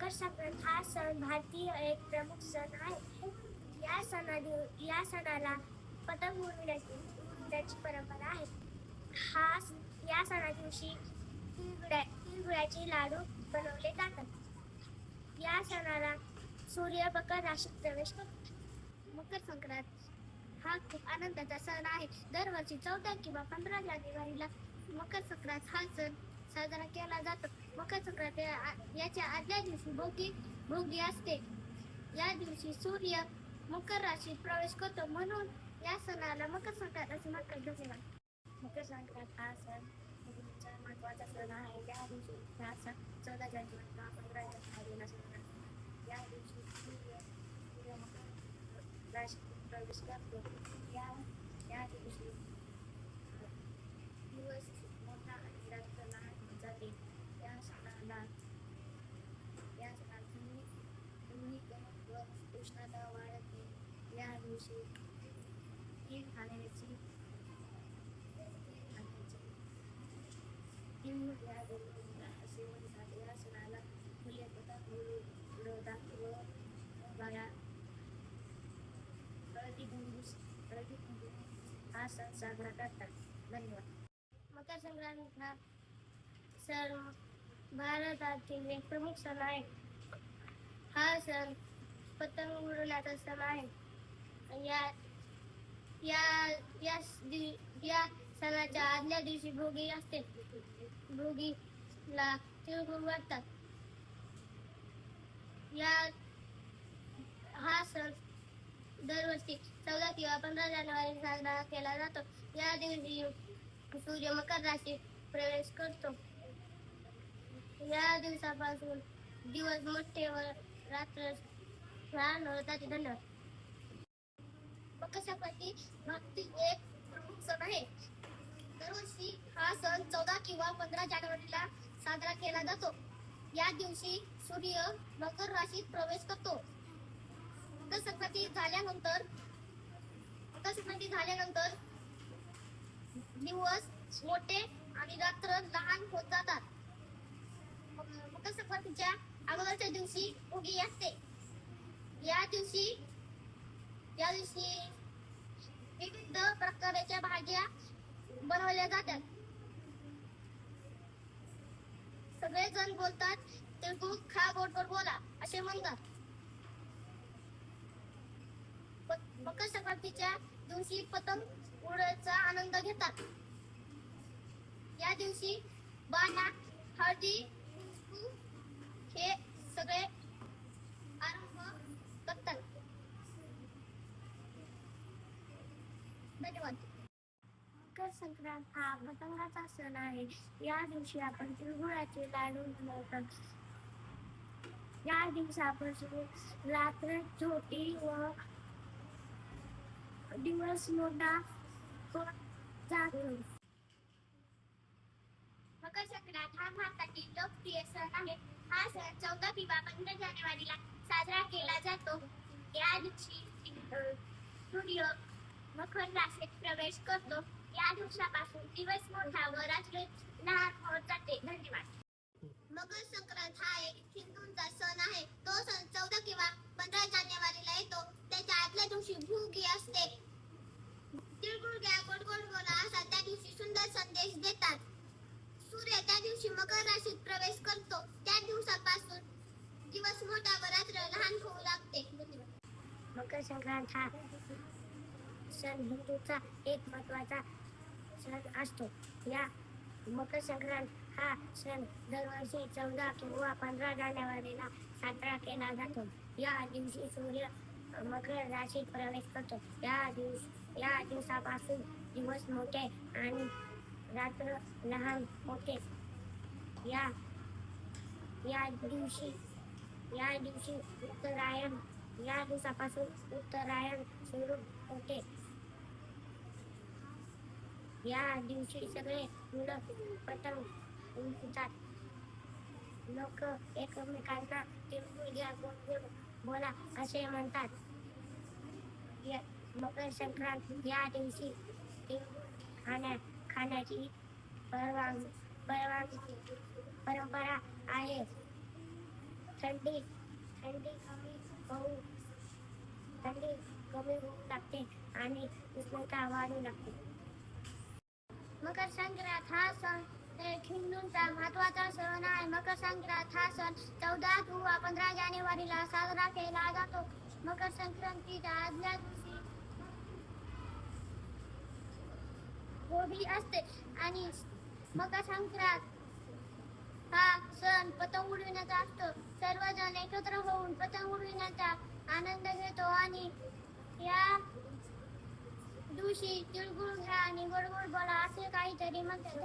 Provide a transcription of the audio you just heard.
मकर संक्रांत हा सण भारतीय एक प्रमुख सण आहे. या सणादिव या सणाला पतंग उडविण्याची उडविण्याची परंपरा आहे. हा या सणा दिवशी तिळगुळ्या तिळगुळ्याचे लाडू बनवले जातात. या सणाला सूर्य मकर राशीत प्रवेश करतो. मकर संक्रांत हा खूप आनंदाचा सण आहे. दरवर्षी चौदा किंवा पंधरा जानेवारीला मकर संक्रांत हा सण साजरा केला जातो. मकर संक्रांत याच्या आदल्या दिवशी भोगी भोगी असते. या दिवशी सूर्य मकर राशीत प्रवेश करतो म्हणून या सणाला मकर संक्रांत असे म्हटले मकर संक्रांत हा सण महत्त्वाचा सण आहे. या दिवशी हा सण चौदा जानेवारीला पंधरा जानेवारीला साजरा या दिवशी सूर्य सूर्य मकर राशीत प्रवेश करतो. या या दिवशी दिवस मोठा आणि रात्र लहान होत जाते या सणाला या सणात तुम्ही तुम्ही गमत व उष्णता वाढते या दिवशी तीळ खाण्याची तीळ खाण्याची तीळ या देवीला असे म्हणतात या सणाला मुले पतंग उडव- उडवतात व बाया हळदी कुंकू हळदी कुंकू हा सण साजरा करतात धन्यवाद मकर संक्रांत हा सण भारतातील एक प्रमुख सण आहे हा सण पतंग उडवण्याचा सण आहे या या या या सणाच्या आदल्या दिवशी भोगी असते. भोगीला तिळगुळ वाटतात. या हा सण दरवर्षी चौदा किंवा पंधरा जानेवारी साजरा केला जातो. या दिवशी सूर्य मकर राशी प्रवेश करतो. या दिवसापासून दिवस मोठे व रात्र लहान होतात. धन्यवाद. मकर संक्रांती भारतातील एक प्रमुख सण आहे. दरवर्षी हा सण चौदा किंवा पंधरा जानेवारीला साजरा केला जातो. या दिवशी सूर्य मकर राशीत प्रवेश करतो. मकर संक्रांती झाल्यानंतर मकर संक्रांती झाल्यानंतर दिवस मोठे आणि रात्र लहान होत जातात. मकर संक्रांतीच्या अगोदरच्या दिवशी उगी असते. या दिवशी या दिवशी विविध प्रकारच्या भाज्या बनवल्या जातात. सगळेजण बोलतात ते दूध खा गोड बोला असे म्हणतात. मकर संक्रांतीच्या दिवशी पतंग उडचा आनंद घेतात. या दिवशी बाया हळदी हे सगळे आरंभ करतात. मकर संक्रांत हा पतंगाचा सण आहे या दिवशी आपण तिळगुळाचे लाडू बनवतात या दिवसापासून रात्र छोटी व दिवस मोठा जातो मकर संक्रांत हा भारतातील लोकप्रिय सण आहे. हा सण चौदा किंवा पंधरा जानेवारीला साजरा केला जातो. या दिवशी सूर्य मकर राशीत प्रवेश करतो. या दिवसापासून दिवस मोठा व रात्र लहान होत जाते. धन्यवाद. मकर संक्रांत हा एक हिंदूंचा सण आहे. तो सण चौदा किंवा पंधरा जानेवारीला येतो. त्याच्या आदल्या दिवशी भूगी असते. तिळगुळ घ्या गोड गोड बोला असा त्या दिवशी सुंदर संदेश देतात. सूर्य त्या दिवशी मकर राशीत प्रवेश करतो. त्या दिवसापासून दिवस मोठा व रात्र लहान होऊ लागते. मकर संक्रांत हा सण हिंदूचा एक महत्त्वाचा सण असतो. या मकर संक्रांत हा सण दरवर्षी चौदा किंवा पंधरा जानेवारीला साजरा केला जातो. या दिवशी सूर्य मकर राशीत प्रवेश करतो. या दिवस या दिवसापासून दिवस मोठे आणि रात्र लहान होते. या या दिवशी या दिवशी उत्तरायण या दिवसापासून उत्तरायण सुरू होते. या दिवशी सगळे मुलं पतंग उडवतात लोक एकमेकांना तिळगुळ घ्या गोड बोला असे म्हणतात. या- मकर संक्रांत या दिवशी तिळगुळ खाण्या खाण्याची परवान परवानगी परंपरा आहे. थंडी थंडी कमी होऊ थंडी कमी होऊ लागते आणि उष्णता वाढू लागते. मकर संक्रांत हा सण एक हिंदूंचा महत्त्वाचा सण आहे. मकर संक्रांत हा सण चौदा किंवा पंधरा जानेवारीला साजरा केला जातो. मकर संक्रांतीच्या आदल्या दिवशी होळी असते आणि मकर संक्रांत हा सण पतंग उडविण्याचा असतो. सर्वजण एकत्र होऊन पतंग उडविण्याचा आनंद घेतो आणि या दिवशी तिळगुळ घ्या आणि गोड गोड बोला असे काहीतरी म्हणतात